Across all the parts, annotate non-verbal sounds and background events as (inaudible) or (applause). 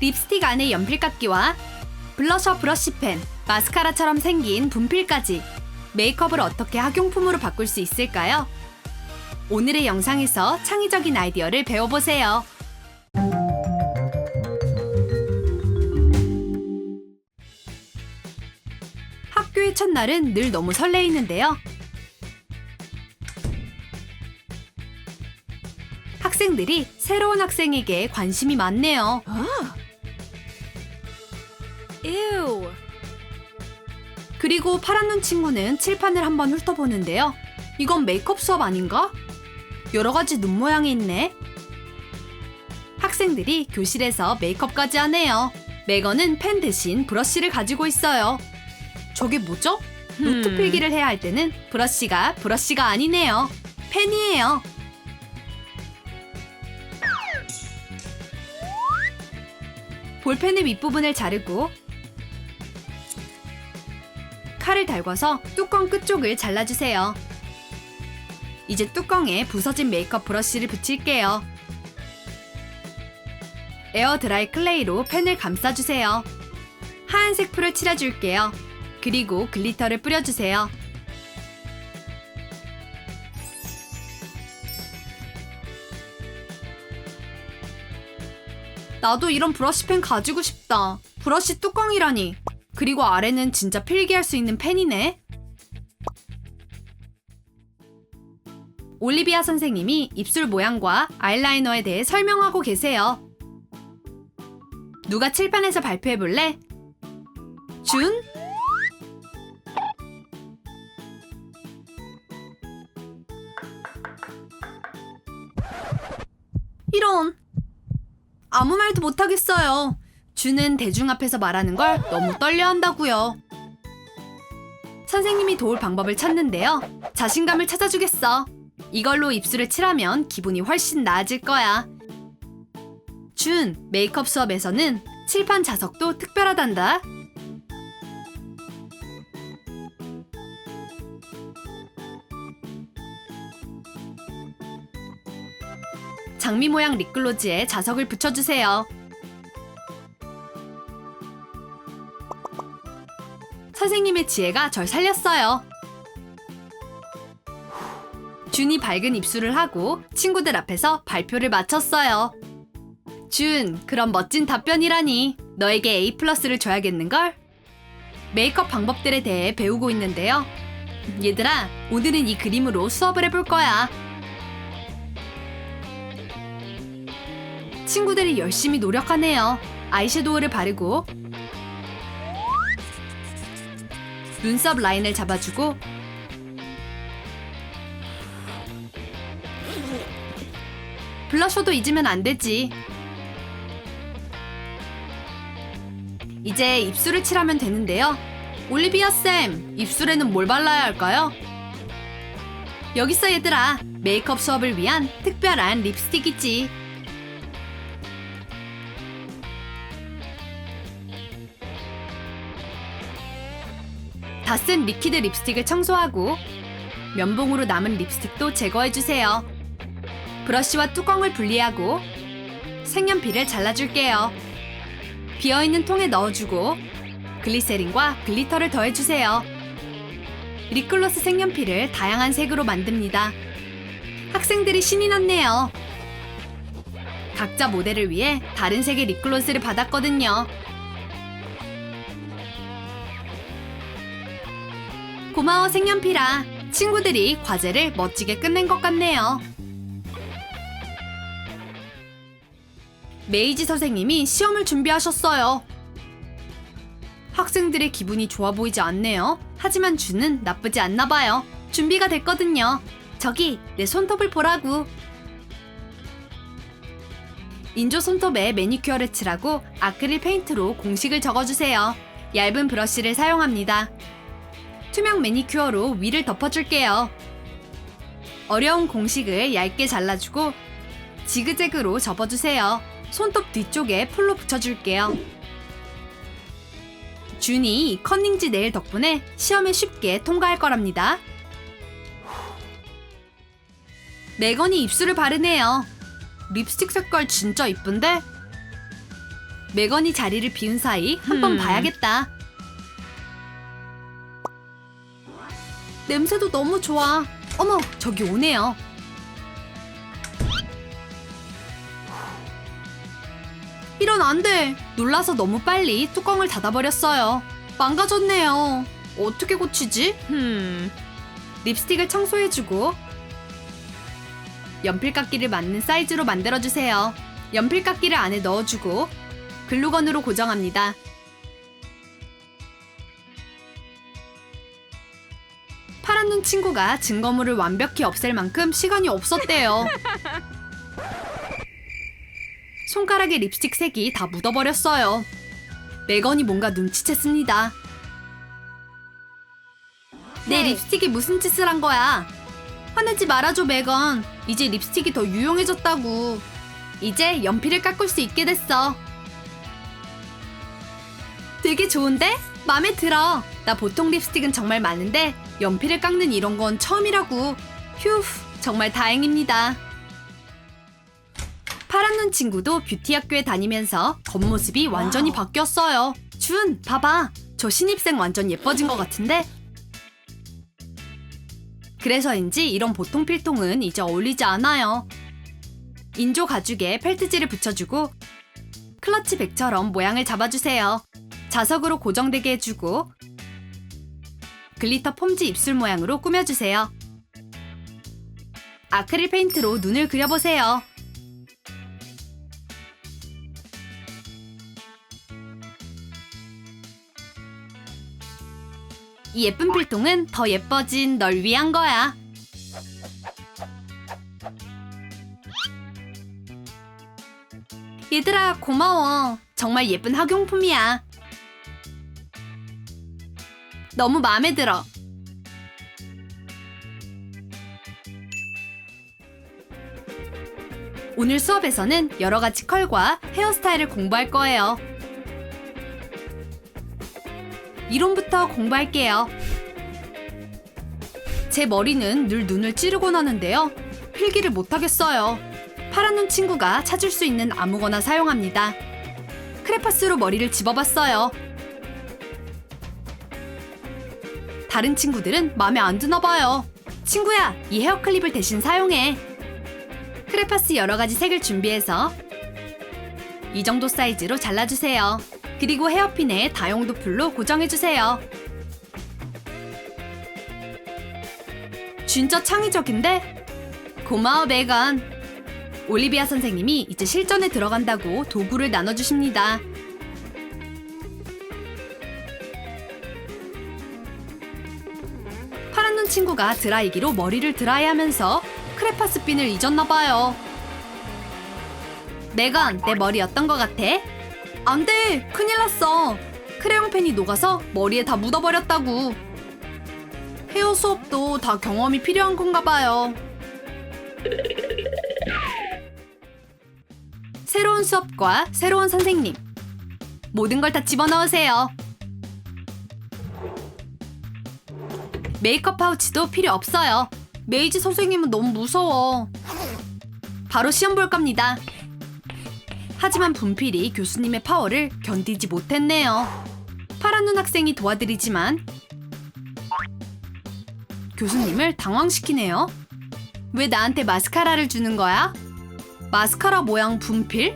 립스틱 안에 연필깎이와 블러셔 브러쉬펜, 마스카라처럼 생긴 분필까지 메이크업을 어떻게 학용품으로 바꿀 수 있을까요? 오늘의 영상에서 창의적인 아이디어를 배워보세요. 학교의 첫날은 늘 너무 설레이는데요. 학생들이 새로운 학생에게 관심이 많네요. Ew. 그리고 파란 눈 친구는 칠판을 한번 훑어보는데요. 이건 메이크업 수업 아닌가? 여러 가지 눈 모양이 있네. 학생들이 교실에서 메이크업까지 하네요. 매건은 펜 대신 브러쉬를 가지고 있어요. 저게 뭐죠? 노트 음. 필기를 해야 할 때는 브러쉬가 브러쉬가 아니네요. 펜이에요. 볼펜의 윗부분을 자르고 칼을 달궈서 뚜껑 끝쪽을 잘라주세요. 이제 뚜껑에 부서진 메이크업 브러쉬를 붙일게요. 에어 드라이 클레이로 펜을 감싸주세요. 하얀색 풀을 칠해줄게요. 그리고 글리터를 뿌려주세요. 나도 이런 브러쉬 펜 가지고 싶다. 브러쉬 뚜껑이라니. 그리고 아래는 진짜 필기할 수 있는 펜이네. 올리비아 선생님이 입술 모양과 아이라이너에 대해 설명하고 계세요. 누가 칠판에서 발표해 볼래? 준? 이런. 아무 말도 못하겠어요. 주는 대중 앞에서 말하는 걸 너무 떨려 한다고요. 선생님이 도울 방법을 찾는데요. 자신감을 찾아주겠어. 이걸로 입술을 칠하면 기분이 훨씬 나아질 거야. 준, 메이크업 수업에서는 칠판 자석도 특별하단다. 장미 모양 립글로즈에 자석을 붙여주세요. 선생님의 지혜가 절 살렸어요. 준이 밝은 입술을 하고 친구들 앞에서 발표를 마쳤어요. 준, 그런 멋진 답변이라니. 너에게 A 플러스를 줘야겠는걸? 메이크업 방법들에 대해 배우고 있는데요. 얘들아, 오늘은 이 그림으로 수업을 해볼 거야. 친구들이 열심히 노력하네요. 아이섀도우를 바르고 눈썹 라인을 잡아주고 블러셔도 잊으면 안 되지. 이제 입술을 칠하면 되는데요. 올리비아 쌤, 입술에는 뭘 발라야 할까요? 여기 있어 얘들아. 메이크업 수업을 위한 특별한 립스틱이지. 다 쓴 리퀴드 립스틱을 청소하고 면봉으로 남은 립스틱도 제거해주세요. 브러쉬와 뚜껑을 분리하고 색연필을 잘라줄게요. 비어있는 통에 넣어주고 글리세린과 글리터를 더해주세요. 립글로스 색연필을 다양한 색으로 만듭니다. 학생들이 신이 났네요. 각자 모델을 위해 다른 색의 립글로스를 받았거든요. 고마워 색연필아. 친구들이 과제를 멋지게 끝낸 것 같네요. 메이지 선생님이 시험을 준비하셨어요. 학생들의 기분이 좋아 보이지 않네요. 하지만 주는 나쁘지 않나 봐요. 준비가 됐거든요. 저기 내 손톱을 보라고. 인조 손톱에 매니큐어를 칠하고 아크릴 페인트로 공식을 적어주세요. 얇은 브러쉬를 사용합니다. 투명 매니큐어로 위를 덮어줄게요. 어려운 공식을 얇게 잘라주고 지그재그로 접어주세요. 손톱 뒤쪽에 풀로 붙여줄게요. 준이 컨닝지 네일 덕분에 시험에 쉽게 통과할 거랍니다. 메건이 입술을 바르네요. 립스틱 색깔 진짜 이쁜데? 메건이 자리를 비운 사이 한번 음. 봐야겠다. 냄새도 너무 좋아. 어머, 저기 오네요. 이런 안 돼. 놀라서 너무 빨리 뚜껑을 닫아버렸어요. 망가졌네요. 어떻게 고치지? Hmm. 립스틱을 청소해주고 연필깎이를 맞는 사이즈로 만들어주세요. 연필깎이를 안에 넣어주고 글루건으로 고정합니다. 눈 친구가 증거물을 완벽히 없앨 만큼 시간이 없었대요. (laughs) 손가락에 립스틱 색이 다 묻어버렸어요. 메건이 뭔가 눈치챘습니다. 내 네. 립스틱이 무슨 짓을 한 거야? 화내지 말아줘, 메건. 이제 립스틱이 더 유용해졌다고. 이제 연필을 깎을 수 있게 됐어. 되게 좋은데? 마음에 들어. 나 보통 립스틱은 정말 많은데 연필을 깎는 이런 건 처음이라고. 휴, 정말 다행입니다. 파란 눈 친구도 뷰티 학교에 다니면서 겉모습이 완전히 바뀌었어요. 준, 봐봐. 저 신입생 완전 예뻐진 것 같은데? 그래서인지 이런 보통 필통은 이제 어울리지 않아요. 인조 가죽에 펠트지를 붙여주고 클러치 백처럼 모양을 잡아주세요. 자석으로 고정되게 해주고 글리터 폼지 입술 모양으로 꾸며주세요. 아크릴 페인트로 눈을 그려보세요. 이 예쁜 필통은 더 예뻐진 널 위한 거야. 얘들아, 고마워. 정말 예쁜 학용품이야. 너무 마음에 들어. 오늘 수업에서는 여러 가지 컬과 헤어스타일을 공부할 거예요. 이론부터 공부할게요. 제 머리는 늘 눈을 찌르곤 하는데요. 필기를 못하겠어요. 파란 눈 친구가 찾을 수 있는 아무거나 사용합니다. 크레파스로 머리를 집어봤어요. 다른 친구들은 마음에 안 드나 봐요. 친구야, 이 헤어클립을 대신 사용해. 크레파스 여러 가지 색을 준비해서 이 정도 사이즈로 잘라주세요. 그리고 헤어핀에 다용도 풀로 고정해주세요. 진짜 창의적인데? 고마워, 메건. 올리비아 선생님이 이제 실전에 들어간다고 도구를 나눠주십니다. 눈 친구가 드라이기로 머리를 드라이하면서 크레파스 핀을 잊었나봐요. 메건, 내 머리 어떤 것 같아? 안 돼! 큰일 났어! 크레용 펜이 녹아서 머리에 다 묻어버렸다고. 헤어 수업도 다 경험이 필요한 건가 봐요. 새로운 수업과 새로운 선생님. 모든 걸 다 집어넣으세요. 메이크업 파우치도 필요 없어요. 메이지 선생님은 너무 무서워. 바로 시험 볼 겁니다. 하지만 분필이 교수님의 파워를 견디지 못했네요. 파란 눈 학생이 도와드리지만 교수님을 당황시키네요. 왜 나한테 마스카라를 주는 거야? 마스카라 모양 분필?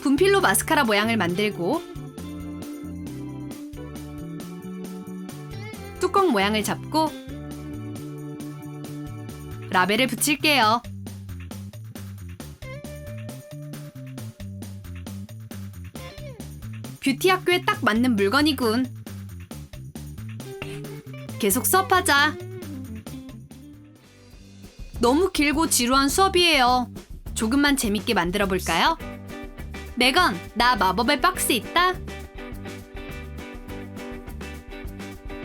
분필로 마스카라 모양을 만들고 뚜껑 모양을 잡고 라벨을 붙일게요. 뷰티 학교에 딱 맞는 물건이군. 계속 수업하자. 너무 길고 지루한 수업이에요. 조금만 재밌게 만들어 볼까요? 메건, 나 마법의 박스 있다.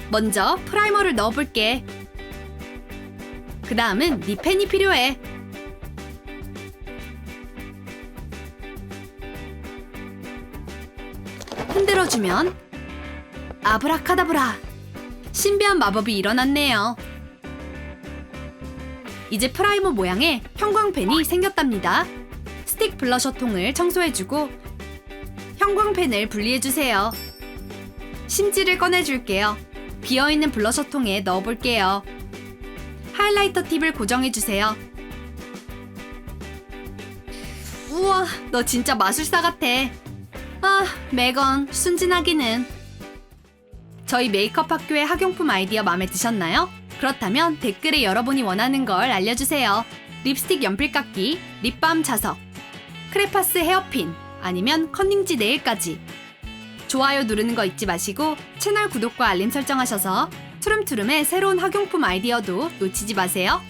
먼저 프라이머를 넣어볼게. 그 다음은 네 펜이 필요해. 흔들어주면 아브라카다브라 신비한 마법이 일어났네요. 이제 프라이머 모양의 형광펜이 생겼답니다. 스틱 블러셔 통을 청소해주고 형광펜을 분리해주세요. 심지를 꺼내줄게요. 비어있는 블러셔 통에 넣어볼게요. 하이라이터 팁을 고정해주세요. 우와, 너 진짜 마술사 같아. 아, 매건, 순진하기는. 저희 메이크업 학교의 학용품 아이디어 마음에 드셨나요? 그렇다면 댓글에 여러분이 원하는 걸 알려주세요. 립스틱 연필깎이, 립밤 자석, 크레파스 헤어핀, 아니면 컨닝지 네일까지. 좋아요 누르는 거 잊지 마시고 채널 구독과 알림 설정하셔서 투름투름의 새로운 학용품 아이디어도 놓치지 마세요.